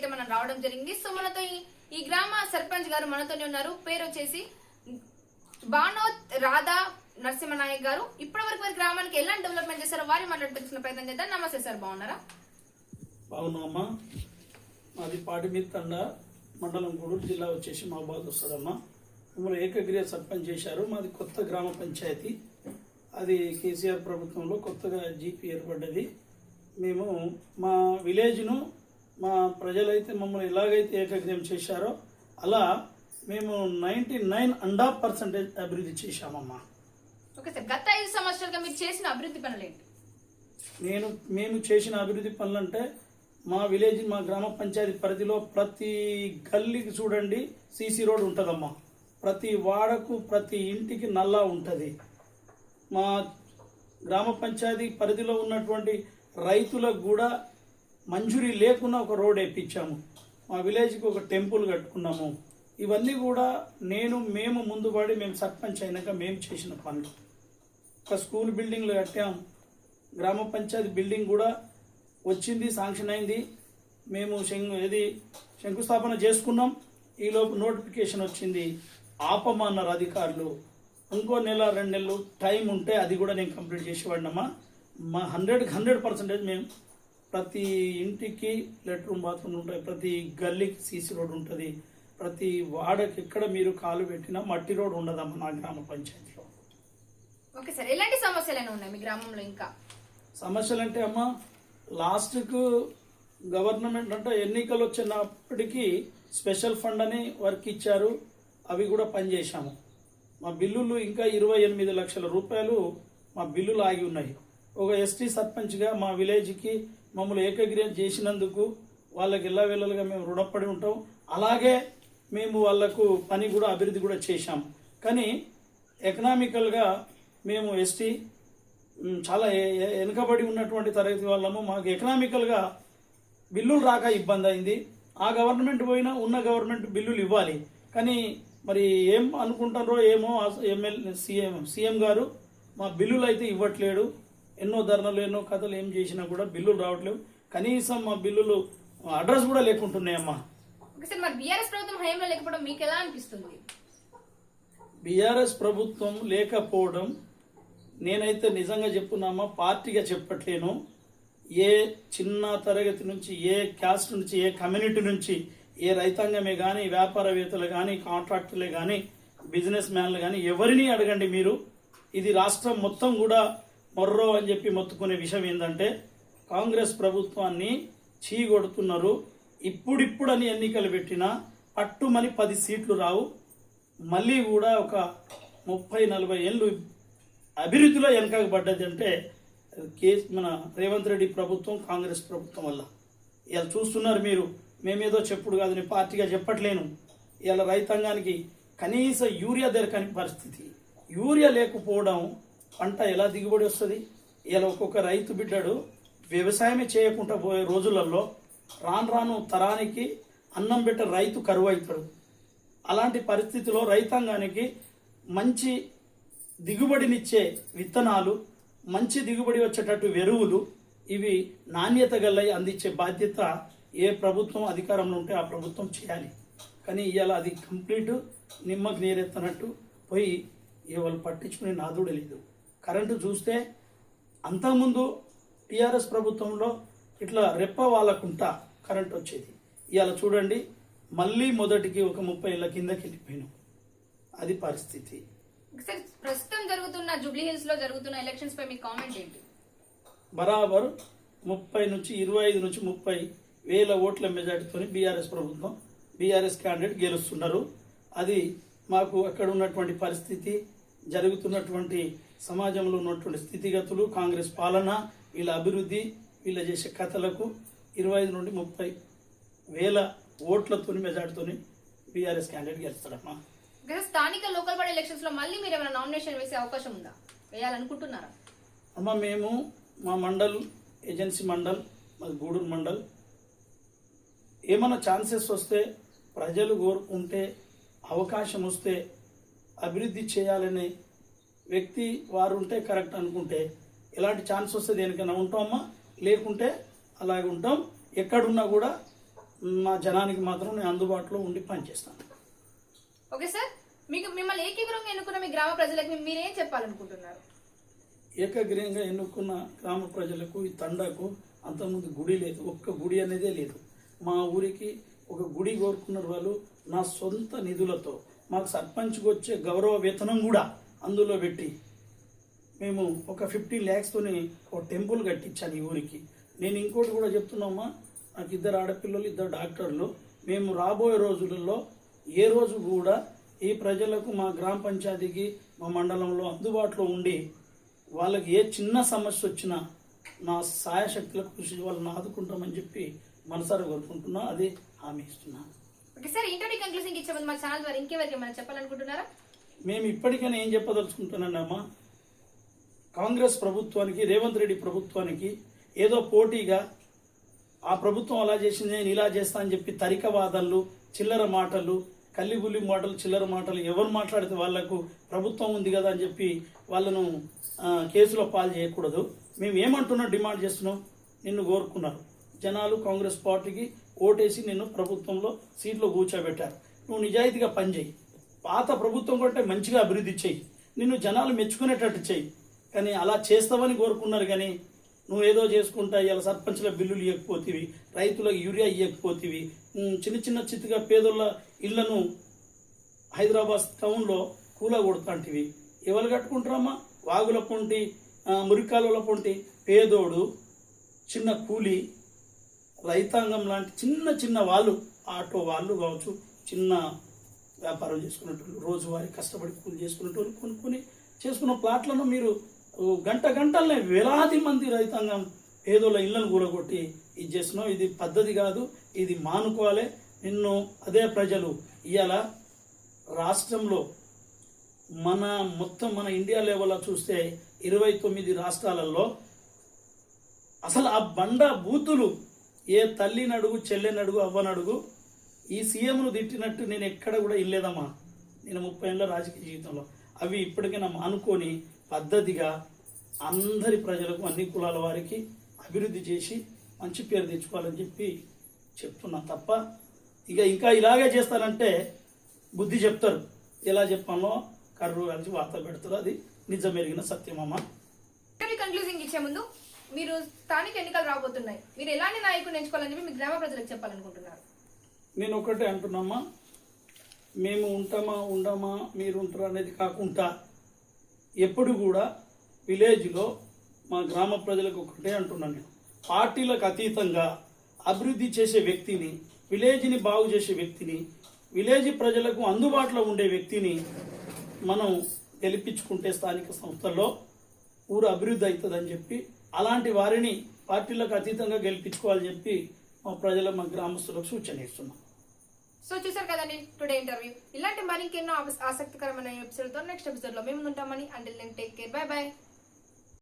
అయితే మనం రావడం జరిగింది సో మనతో ఈ- గ్రామ సర్పంచ్ గారు మనతోనే ఉన్నారు. పేరు వచ్చేసి బానోత్ రాధా నరసింహనాయక్ గారు. ఇప్పటి వరకు వారి గ్రామానికి ఎలాంటి డెవలప్మెంట్ చేశారో వారి మాట్లాడుతున్న ప్రయత్నం చేద్దాం. నమస్తే సార్ బాగున్నారా? బాగున్నామా మాది పాటిమీర్ తండ మండలం గూడూరు జిల్లా వచ్చేసి మా బాధ వస్తుందమ్మా. మమ్మల్ని ఏకగ్రీయ సర్పంచ్ చేశారు. మాది కొత్త గ్రామ పంచాయతీ. అది కేసీఆర్ ప్రభుత్వంలో కొత్తగా జీపీ ఏర్పడ్డది. మేము మా విలేజ్ను మా ప్రజలైతే మమ్మల్ని ఎలాగైతే ఏకగ్రీయం చేశారో అలా మేము ninety nine and half percentage అభివృద్ధి చేశామమ్మా. ఓకే సార్ గత ఐదు సంవత్సరాలుగా మీరు చేసిన అభివృద్ధి పనులు ఏంటి? నేను మేము చేసిన అభివృద్ధి పనులంటే మా విలేజ్ మా గ్రామ పంచాయతీ పరిధిలో ప్రతి గల్లీకి చూడండి సీసీ రోడ్ ఉంటుందమ్మా. ప్రతి వాడకు ప్రతి ఇంటికి నల్లా ఉంటుంది. మా గ్రామ పంచాయతీ పరిధిలో ఉన్నటువంటి రైతులకు కూడా మంజూరీ లేకుండా ఒక రోడ్ వేయించాము మా విలేజ్కి ఒక టెంపుల్ కట్టుకున్నాము. ఇవన్నీ కూడా నేను మేము ముందు పడి మేము సర్పంచ్ అయినాక మేము చేసిన పనులు. ఒక స్కూల్ బిల్డింగ్లు కట్టాం. గ్రామ పంచాయతీ బిల్డింగ్ కూడా వచ్చింది శాంక్షన్ అయింది. మేము శంకు ఇది శంకుస్థాపన చేసుకున్నాం. ఈలోపు నోటిఫికేషన్ వచ్చింది ఆపమన్నారు అధికారులు. ఇంకో నెల రెండు నెలలు టైం ఉంటే అది కూడా నేను కంప్లీట్ చేసేవాడినమ్మా. మా హండ్రెడ్కి హండ్రెడ్ పర్సెంటేజ్ మేము ప్రతి ఇంటికి లెట్రూమ్ బాత్రూమ్ ఉంటాయి ప్రతి గల్లీకి సీసీ రోడ్ ఉంటుంది ప్రతి వాడకి ఎక్కడ మీరు కాలు పెట్టినా మట్టి రోడ్ ఉండదమ్మా నా గ్రామ పంచాయతీలో. ఓకే సార్ ఎలాంటి సమస్యలైనా ఉన్నాయి మీ గ్రామంలో ఇంకా? సమస్యలు అంటే అమ్మ లాస్ట్కు గవర్నమెంట్ అంటే ఎన్నికలు వచ్చినప్పటికీ స్పెషల్ ఫండ్ అని వర్క్ ఇచ్చారు అవి కూడా పనిచేశాము మా బిల్లులు ఇంకా ఇరవై ఎనిమిది లక్షల రూపాయలు మా బిల్లులు ఆగి ఉన్నాయి. ఒక ఎస్టీ సర్పంచ్గా మా విలేజ్కి మమ్మల్ని ఏకగ్రీయం చేసినందుకు వాళ్ళకి ఇళ్ళ వెళ్ళలుగా మేము రుణపడి ఉంటాం. అలాగే మేము వాళ్ళకు పని కూడా అభివృద్ధి కూడా చేశాం. కానీ ఎకనామికల్గా మేము ఎస్టీ చాలా వెనుకబడి ఉన్నటువంటి తరగతి వాళ్ళము. మాకు ఎకనామికల్గా బిల్లులు రాక ఇబ్బంది అయింది. ఆ గవర్నమెంట్ పోయినా ఉన్న గవర్నమెంట్ బిల్లులు ఇవ్వాలి. కానీ మరి ఏం అనుకుంటారో ఏమో ఎమ్మెల్యే సీఎం సీఎం గారు మా బిల్లులు అయితే ఇవ్వట్లేడు. ఎన్నో ధర్నలు ఎన్నో కథలు ఏం చేసినా కూడా బిల్లులు రావట్లేవు. కనీసం మా బిల్లులు అడ్రస్ కూడా లేకుంటున్నాయమ్మా. మరి బీఆర్ఎస్ ప్రభుత్వం హయాంలో లేకపోవడం మీకు ఎలా అనిపిస్తుంది? బీఆర్ఎస్ ప్రభుత్వం లేకపోవడం నేనైతే నిజంగా చెప్తున్నామా? పార్టీగా చెప్పట్లేను. ఏ చిన్న తరగతి నుంచి ఏ క్యాస్ట్ నుంచి ఏ కమ్యూనిటీ నుంచి ఏ రైతాంగమే కానీ వ్యాపారవేత్తలు కానీ కాంట్రాక్టర్లే కానీ బిజినెస్ మ్యాన్లు కానీ ఎవరిని అడగండి మీరు? ఇది రాష్ట్రం మొత్తం కూడా మొర్రో అని చెప్పి మొత్తుకునే విషయం ఏంటంటే కాంగ్రెస్ ప్రభుత్వాన్ని చీగొడుతున్నారు. ఇప్పుడిప్పుడని ఎన్నికలు పెట్టినా పట్టుమని పది సీట్లు రావు. మళ్ళీ కూడా ఒక ముప్పై నలభై ఏళ్ళు అభివృద్ధిలో వెనకబడ్డది అంటే కేస్ మన రేవంత్ రెడ్డి ప్రభుత్వం కాంగ్రెస్ ప్రభుత్వం వల్ల. ఇలా చూస్తున్నారు మీరు మేమేదో చెప్పుడు కాదు నేను పార్టీగా చెప్పట్లేను. ఇలా రైతాంగానికి కనీస యూరియా దొరకని పరిస్థితి. యూరియా లేకపోవడం పంట ఎలా దిగుబడి వస్తుంది? ఇలా ఒక్కొక్క రైతు బిడ్డడు వ్యవసాయమే చేయకుండా పోయే రోజులలో రాను రాను తరానికి అన్నం బిడ్డ రైతు కరువు అవుతాడు అలాంటి పరిస్థితిలో రైతాంగానికి మంచి దిగుబడినిచ్చే విత్తనాలు మంచి దిగుబడి వచ్చేటట్టు ఎరువులు ఇవి నాణ్యత గల అందించే బాధ్యత ఏ ప్రభుత్వం అధికారంలో ఉంటే ఆ ప్రభుత్వం చేయాలి. కానీ ఇవాళ అది కంప్లీట్ నిమ్మకు నీరెత్తనట్టు పోయి ఇవాళ పట్టించుకునే నాదుడు లేదు. కరెంటు చూస్తే అంతకుముందు టీఆర్ఎస్ ప్రభుత్వంలో ఇట్లా రెప్ప వాళ్ళకుంటా కరెంట్ వచ్చేది. ఇవాళ చూడండి మళ్ళీ మొదటికి ఒక ముప్పై ఏళ్ళ కిందకి వెళ్ళిపోయినాం. అది పరిస్థితి. ప్రస్తుతం జరుగుతున్న జూబ్లీ హిల్స్లో జరుగుతున్న ఎలక్షన్స్ పై మీ కామెంట్ ఏంటి? బరాబర్ ముప్పై నుంచి ఇరవై ఐదు నుంచి ముప్పై వేల ఓట్ల మెజార్టీతో బీఆర్ఎస్ ప్రభుత్వం బీఆర్ఎస్ క్యాండిడేట్ గెలుస్తున్నారు. అది మాకు అక్కడ ఉన్నటువంటి పరిస్థితి. జరుగుతున్నటువంటి సమాజంలో ఉన్నటువంటి స్థితిగతులు కాంగ్రెస్ పాలన వీళ్ళ అభివృద్ధి వీళ్ళ చేసే కథలకు ఇరవై ఐదు నుండి ముప్పై వేల ఓట్లతో మెజార్టీతో బీఆర్ఎస్ క్యాండిడేట్ గెలుస్తాడమ్మా. స్థానిక లోకల్ బాడీ ఎలక్షన్స్లో మళ్ళీ మీరు ఏమైనా నామినేషన్ వేసే అవకాశం ఉందా? వేయాలనుకుంటున్నారా? అమ్మ మేము మా మండల్ ఏజెన్సీ మండల్ మాది గూడూరు మండల్. ఏమైనా ఛాన్సెస్ వస్తే ప్రజలు కోరుకుంటే అవకాశం వస్తే అభివృద్ధి చేయాలనే వ్యక్తి వారు ఉంటే కరెక్ట్ అనుకుంటే ఎలాంటి ఛాన్స్ వస్తే దేనికైనా ఉంటామా లేకుంటే అలాగే ఉంటాం. ఎక్కడున్నా కూడా నా జనానికి మాత్రం నేను అందుబాటులో ఉండి పనిచేస్తాను. Okay sir. మీకు మిమ్మల్ని ఏకీకృతంగా ఎన్నుకున్న మీ గ్రామ ప్రజలకు మీ- మీరేం చెప్పాలనుకుంటున్నారు? ఏకగ్రీయంగా ఎన్నుకున్న గ్రామ ప్రజలకు ఈ తండాకు అంతకుముందు గుడి లేదు. ఒక్క గుడి అనేదే లేదు. మా ఊరికి ఒక గుడి కోరుకున్నారు వాళ్ళు నా సొంత నిధులతో మాకు సర్పంచ్కి వచ్చే గౌరవ వేతనం కూడా అందులో పెట్టి మేము ఒక ఫిఫ్టీన్ ల్యాక్స్తోని ఒక టెంపుల్ కట్టించాను ఈ ఊరికి. నేను ఇంకోటి కూడా చెప్తున్నామా నాకు ఇద్దరు ఆడపిల్లలు ఇద్దరు డాక్టర్లు. మేము రాబోయే రోజులలో ఏ రోజు కూడా ఈ ప్రజలకు మా గ్రామ పంచాయతీకి మా మండలంలో అందుబాటులో ఉండి వాళ్ళకి ఏ చిన్న సమస్య వచ్చినా నా సాయశక్తులకు కృషి వాళ్ళని ఆదుకుంటామని చెప్పి మనసారా కోరుకుంటున్నా. అదే హామీ ఇస్తున్నాను. ఓకే సార్ ఇంటర్వ్యూ కంక్లూజన్ ఇచ్చే ముందు మా ఛానల్ ద్వారా ఇంకెవరికి ఏమైనా చెప్పాలనుకుంటున్నారా? మేము ఇప్పటికైనా ఏం చెప్పదలుచుకుంటున్నానమ్మా కాంగ్రెస్ ప్రభుత్వానికి రేవంత్ రెడ్డి ప్రభుత్వానికి ఏదో పోటీగా ఆ ప్రభుత్వం అలా చేసింది నేను ఇలా చేస్తా అని చెప్పి తరిక వాదనలు చిల్లర మాటలు కల్లిబుల్లి మాటలు చిల్లర మాటలు ఎవరు మాట్లాడితే వాళ్ళకు ప్రభుత్వం ఉంది కదా అని చెప్పి వాళ్ళను కేసులో పాలు చేయకూడదు. మేము ఏమంటున్నాం డిమాండ్ చేస్తున్నాం నిన్ను కోరుకున్నారు. జనాలు కాంగ్రెస్ పార్టీకి ఓటేసి నిన్ను ప్రభుత్వంలో సీట్లో కూర్చోబెట్టారు. నువ్వు నిజాయితీగా పనిచేయి పాత ప్రభుత్వం కంటే మంచిగా అభివృద్ధి చెయ్యి నిన్ను జనాలు మెచ్చుకునేటట్టు చెయ్యి కానీ అలా చేస్తావని కోరుకున్నారు కానీ నువ్వు ఏదో చేసుకుంటా ఇలా సర్పంచ్ల బిల్లులు ఇవ్వకపోతేవి రైతులకు యూరియా ఇవ్వకపోతేవి చిన్న చిన్న చిత్తుగా పేదోళ్ళ ఇళ్ళను హైదరాబాద్ టౌన్లో కూల కొడుతాంటివి ఎవరు కట్టుకుంటారమ్మా? వాగుల పొంటి మురికాలుల పొంటి పేదోడు చిన్న కూలి రైతాంగం లాంటి చిన్న చిన్న వాళ్ళు ఆటో వాళ్ళు కావచ్చు చిన్న వ్యాపారం చేసుకునేటోళ్ళు రోజువారీ కష్టపడి కూలి చేసుకునేటోళ్ళు కొనుక్కొని చేసుకున్న ప్లాట్లను మీరు గంట గంటలనే వేలాది మంది రైతాంగం పేదోళ్ళ ఇళ్ళను కూలగొట్టి ఇది చేస్తున్నాం. ఇది పద్ధతి కాదు ఇది మానుకోవాలి. నిన్ను అదే ప్రజలు ఇవాళ రాష్ట్రంలో మన మొత్తం మన ఇండియా లెవెల్లో చూస్తే ఇరవై తొమ్మిది రాష్ట్రాలలో అసలు ఆ బండ బూతులు ఏ తల్లిని అడుగు చెల్లెని అడుగు అవ్వనడుగు ఈ సీఎంను తిట్టినట్టు నేను ఎక్కడ కూడా ఇల్లేదమ్మా. నేను ముప్పై ఏళ్ళ రాజకీయ జీవితంలో. అవి ఇప్పటికైనా మానుకొని పద్ధతిగా అందరి ప్రజలకు అన్ని కులాల వారికి అభివృద్ధి చేసి మంచి పేరు తెచ్చుకోవాలని చెప్పి చెప్తున్నా తప్ప ఇక ఇంకా ఇలాగే చేస్తానంటే బుద్ధి చెప్తారు. ఎలా చెప్పాలో కర్రు కలిసి వార్త పెడతారు. అది నిజం ఎరిగిన సత్యమమ్మ కన్క్లూజింగ్ ఇచ్చే ముందు మీరు స్థానిక ఎన్నికలు రాబోతున్నాయి. మీరు ఎలాంటి నాయకుడు ఎంచుకోవాలని చెప్పి మీ గ్రామ ప్రజలకు చెప్పాలనుకుంటున్నారు? నేను ఒకటే అంటున్నామా మేము ఉంటామా ఉండమా మీరు ఉంటారా అనేది కాకుండా ఎప్పుడు కూడా విలేజ్లో మా గ్రామ ప్రజలకు ఒకటే అంటున్నాను నేను. పార్టీలకు అతీతంగా అభివృద్ధి చేసే వ్యక్తిని విలేజ్ని బాగు చేసే వ్యక్తిని విలేజ్ ప్రజలకు అందుబాటులో ఉండే వ్యక్తిని మనం గెలిపించుకుంటే స్థానిక సంస్థల్లో ఊరు అభివృద్ధి అవుతుందని చెప్పి అలాంటి వారిని పార్టీలకు అతీతంగా గెలిపించుకోవాలని చెప్పి మా ప్రజల మా గ్రామస్తులకు సూచన ఇస్తున్నాం సో చూసారు కదండి టుడే ఇంటర్వ్యూ. ఇలాంటి మరికెన్నో ఆసక్తికరమైన ఎపిసోడ్తో నెక్స్ట్ ఎపిసోడ్లో మేము ఉంటామని అంటిల్ నేను టేక్ కేర్ బై బై